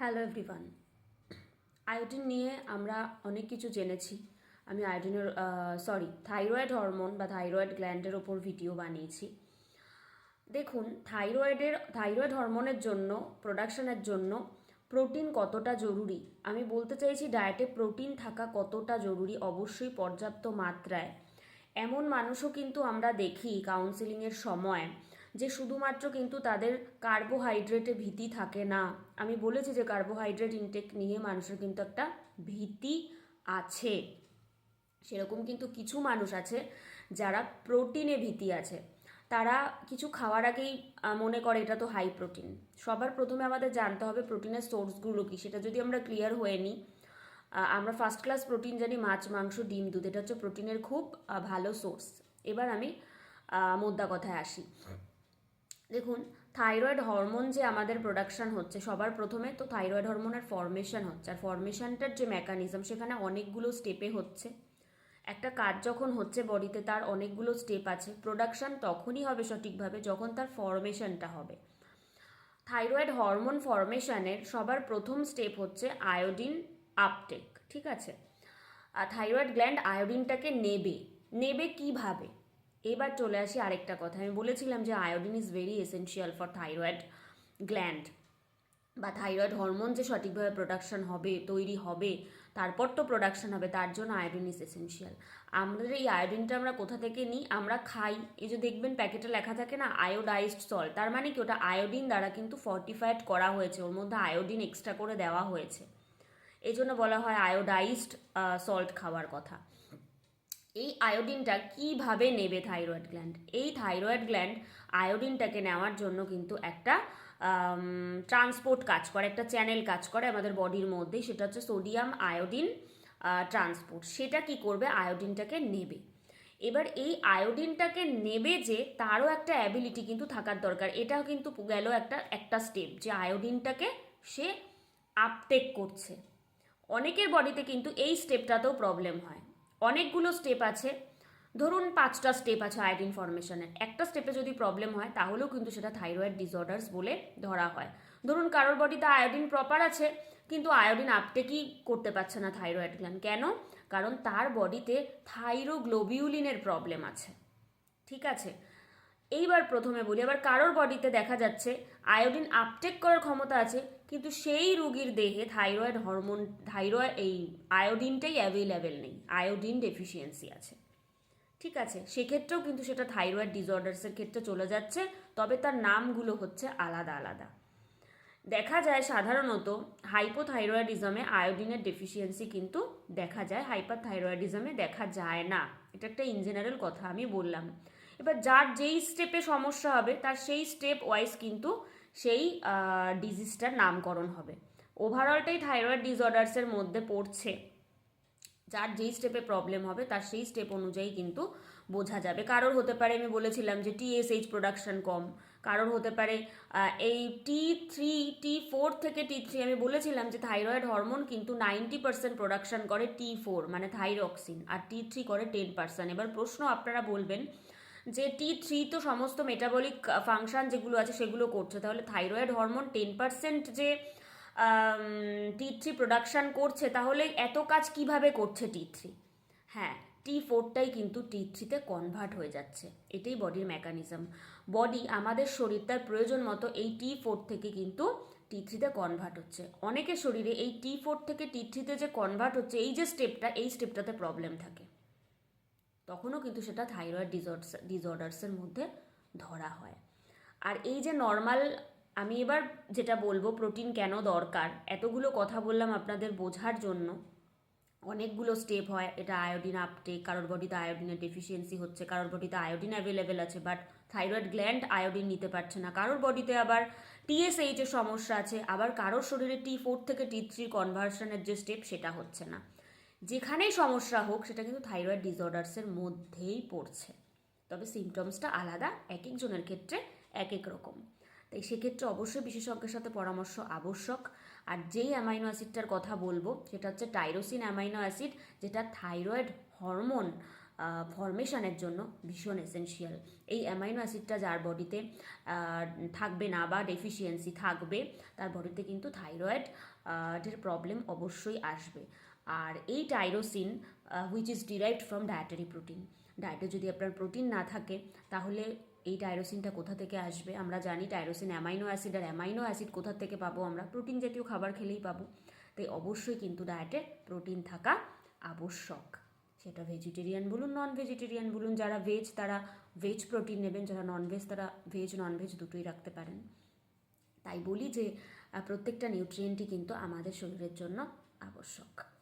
Hello everyone iodine নিয়ে আমরা অনেক কিছু জেনেছি। আমি আয়োডিনের সরি থাইরয়েড হরমোন বা থাইরয়েড গ্ল্যান্ডের ওপর ভিডিও বানিয়েছি। দেখুন থাইরয়েডের থাইরয়েড হরমোনের জন্য প্রোডাকশনের জন্য প্রোটিন কতটা জরুরি? আমি বলতে চাইছি ডায়েটে প্রোটিন থাকা কতটা জরুরি? অবশ্যই পর্যাপ্ত মাত্রায়। এমন মানুষও কিন্তু আমরা দেখি কাউন্সিলিংয়ের সময়। যে শুধুমাত্র কিন্তু তাদের কার্বোহাইড্রেটে ভীতি থাকে না। আমি বলেছি যে কার্বোহাইড্রেট ইনটেক নিয়ে মানুষের কিন্তু একটা ভীতি আছে। সেরকম কিন্তু কিছু মানুষ আছে যারা প্রোটিনে ভীতি আছে। তারা কিছু খাওয়ার আগেই মনে করে এটা তো হাই প্রোটিন সবার প্রথমে আমাদের জানতে হবে প্রোটিনের সোর্সগুলো কি। সেটা যদি আমরা ক্লিয়ার হয়ে নিই আমরা ফার্স্ট ক্লাস প্রোটিন জানি, মাছ, মাংস, ডিম, দুধ। এটা হচ্ছে প্রোটিনের খুব ভালো সোর্স এবার আমি মোদ্দা কথায় আসি। দেখুন থাইরয়েড হরমোন যে আমাদের প্রোডাকশন হচ্ছে, সবার প্রথমে তো থাইরয়েড হরমোনের ফর্মেশন হচ্ছে। আর ফর্মেশনটার যে মেকানিজম সেখানে অনেকগুলো স্টেপে হচ্ছে। একটা কাজ যখন হচ্ছে বডিতে, তার অনেকগুলো স্টেপ আছে। প্রোডাকশন তখনই হবে সঠিকভাবে যখন তার ফর্মেশনটা হবে। থাইরয়েড হরমোন ফর্মেশনের সবার প্রথম স্টেপ হচ্ছে আয়োডিন আপটেক ঠিক আছে? আর থাইরয়েড গ্ল্যান্ড আয়োডিনটাকে নেবে। নেবে কীভাবে? এবার চলে আসি আরেকটা কথা। আমি বলেছিলাম যে iodine is very essential for thyroid gland বা থাইরয়েড হরমোন যে সঠিকভাবে প্রোডাকশন হবে, তৈরি হবে, তারপর তো প্রোডাকশন হবে, তার জন্য আয়োডিন ইজ এসেনশিয়াল আমাদের এই আয়োডিনটা আমরা কোথা থেকে নিই? আমরা খাই। এই যে দেখবেন প্যাকেটে লেখা থাকে না আয়োডাইজড সল্ট তার মানে কি? ওটা আয়োডিন দ্বারা কিন্তু ফর্টিফাইড করা হয়েছে, ওর মধ্যে আয়োডিন এক্সট্রা করে দেওয়া হয়েছে। এই জন্য বলা হয় আয়োডাইজড সল্ট খাওয়ার কথা। এই আয়োডিনটা কীভাবে নেবে থাইরয়েড গ্ল্যান্ড এই থাইরয়েড গ্ল্যান্ড আয়োডিনটাকে নেওয়ার জন্য কিন্তু একটা ট্রান্সপোর্ট কাজ করে, একটা চ্যানেল কাজ করে আমাদের বডির মধ্যে, সেটা হচ্ছে সোডিয়াম আয়োডিন ট্রান্সপোর্ট সেটা কি করবে? আয়োডিনটাকে নেবে। এবার এই আয়োডিনটাকে নেবে যে তারও একটা অ্যাবিলিটি কিন্তু থাকার দরকার। এটাও কিন্তু গেল একটা একটা স্টেপ যে আয়োডিনটাকে সে আপটেক করছে। অনেকের বডিতে কিন্তু এই স্টেপটাতেও প্রবলেম হয়। অনেকগুলো স্টেপ আছে। ধরুন পাঁচটা স্টেপ আছে আয়োডিন ফর্মেশনের একটা স্টেপে যদি প্রবলেম হয়, তাহলেও কিন্তু সেটা থাইরয়েড ডিসঅর্ডার্স বলে ধরা হয়। ধরুন কারোর বডিতে আয়োডিন প্রপার আছে, কিন্তু আয়োডিন আপটেকই করতে পারছে না থাইরয়েড গ্ল্যান্ড কেন? কারণ তার বডিতে থাইরোগ্লোবিউলিনের প্রবলেম আছে। ঠিক আছে? এইবার প্রথমে বলি আবার কারোর বডিতে দেখা যাচ্ছে আয়োডিন আপটেক করার ক্ষমতা আছে কিন্তু সেই রুগীর দেহে থাইরয়েড হরমোন, থাইরয়েড এই আয়োডিনটাই অ্যাভেলেবেল নেই, আয়োডিন ডেফিসিয়েন্সি আছে। ঠিক আছে, সেক্ষেত্রেও কিন্তু সেটা থাইরয়েড ডিসঅর্ডার্সের ক্ষেত্রে চলে যাচ্ছে, তবে তার নামগুলো হচ্ছে আলাদা আলাদা। দেখা যায় সাধারণত হাইপোথাইরয়েডিজমে আয়োডিনের ডেফিসিয়েন্সি কিন্তু দেখা যায় হাইপার থাইরয়েডিজমে দেখা যায় না। এটা একটা ইন জেনারেল কথা, আমি বললাম। এবার যার যেই স্টেপে সমস্যা হবে, তার সেই স্টেপ ওয়াইজ কিন্তু সেই ডিজিজটার নামকরণ হবে। ওভারঅলটাই থাইরয়েড ডিসঅর্ডার্সের মধ্যে পড়ছে। যার যেই স্টেপে প্রবলেম হবে, তার সেই স্টেপ অনুযায়ী কিন্তু বোঝা যাবে। কারোর হতে পারে, আমি বলেছিলাম যে টিএসএইচ প্রোডাকশন কম। কারোর হতে পারে এই টি থ্রি টি ফোর থেকে টি থ্রি আমি বলেছিলাম যে থাইরয়েড হরমোন কিন্তু নাইনটি পার্সেন্ট প্রোডাকশন করে টি ফোর মানে থাইরক্সিন আর টি থ্রি করে টেন পার্সেন্ট এবার প্রশ্ন আপনারা বলবেন যে টি থ্রি তো সমস্ত মেটাবলিক ফাংশন যেগুলো আছে সেগুলো করছে। তাহলে থাইরয়েড হরমোন টেন পার্সেন্ট যে টি থ্রি প্রোডাকশান করছে, তাহলে এত কাজ কীভাবে করছে টি থ্রি হ্যাঁ টি ফোরটাই কিন্তু টি থ্রিতে কনভার্ট হয়ে যাচ্ছে। এটাই বডির মেকানিজম বডি আমাদের শরীর তার প্রয়োজন মতো এই টি ফোর থেকে কিন্তু টি থ্রিতে কনভার্ট হচ্ছে। অনেকের শরীরে এই টি ফোর থেকে টি থ্রিতে যে কনভার্ট হচ্ছে, এই যে স্টেপটা এই স্টেপটাতে প্রবলেম থাকে। তখনও কিন্তু সেটা থাইরয়েড ডিসঅর্ডার্স ডিসঅর্ডার্সের মধ্যে ধরা হয়। আর এই যে নর্মাল আমি এবার যেটা বলব প্রোটিন কেন দরকার? এতগুলো কথা বললাম আপনাদের বোঝার জন্য। অনেকগুলো স্টেপ হয়, এটা আয়োডিন আপটেক কারোর বডিতে আয়োডিনের ডেফিসিয়েন্সি হচ্ছে, কারোর বডিতে আয়োডিন অ্যাভেলেবেল আছে বাট থাইরয়েড গ্ল্যান্ড আয়োডিন নিতে পারছে না। কারোর বডিতে আবার টিএসএইচের সমস্যা আছে, আবার কারোর শরীরে টি ফোর থেকে টি থ্রি কনভার্সনের যে স্টেপ সেটা হচ্ছে না। যেখানেই সমস্যা হোক, সেটা কিন্তু থাইরয়েড ডিসঅর্ডার্সের মধ্যেই পড়ছে। তবে সিমটমসটা আলাদা, এক একজনের ক্ষেত্রে এক এক রকম। তাই সেক্ষেত্রে অবশ্যই বিশেষজ্ঞের সাথে পরামর্শ আবশ্যক। আর যেই অ্যামাইনো অ্যাসিডটার কথা বলব, সেটা হচ্ছে টাইরোসিন অ্যামাইনো অ্যাসিড যেটা থাইরয়েড হরমোন ফরমেশনের জন্য ভীষণ এসেনশিয়াল এই অ্যামাইনো অ্যাসিডটা যার বডিতে থাকবে না বা ডেফিসিয়েন্সি থাকবে, তার বডিতে কিন্তু থাইরয়েড এর প্রবলেম অবশ্যই আসবে। আর এই tyrosine which is derived from dietary protein ডায়েটে যদি আপনার প্রোটিন না থাকে, তাহলে এই টাইরোসিনটা কোথা থেকে আসবে? আমরা জানি টাইরোসিন অ্যামাইনো অ্যাসিড আর অ্যামাইনো অ্যাসিড কোথা থেকে পাবো আমরা? প্রোটিন জাতীয় খাবার খেলেই পাবো। তাই অবশ্যই কিন্তু ডায়েটে প্রোটিন থাকা আবশ্যক। সেটা ভেজিটেরিয়ান বলুন নন ভেজিটেরিয়ান বলুন, যারা ভেজ তারা ভেজ প্রোটিন নেবেন, যারা নন ভেজ তারা ভেজ নন ভেজ দুটোই রাখতে পারেন। তাই বলি যে প্রত্যেকটা নিউট্রিয়েন্টই কিন্তু আমাদের শরীরের জন্য আবশ্যক।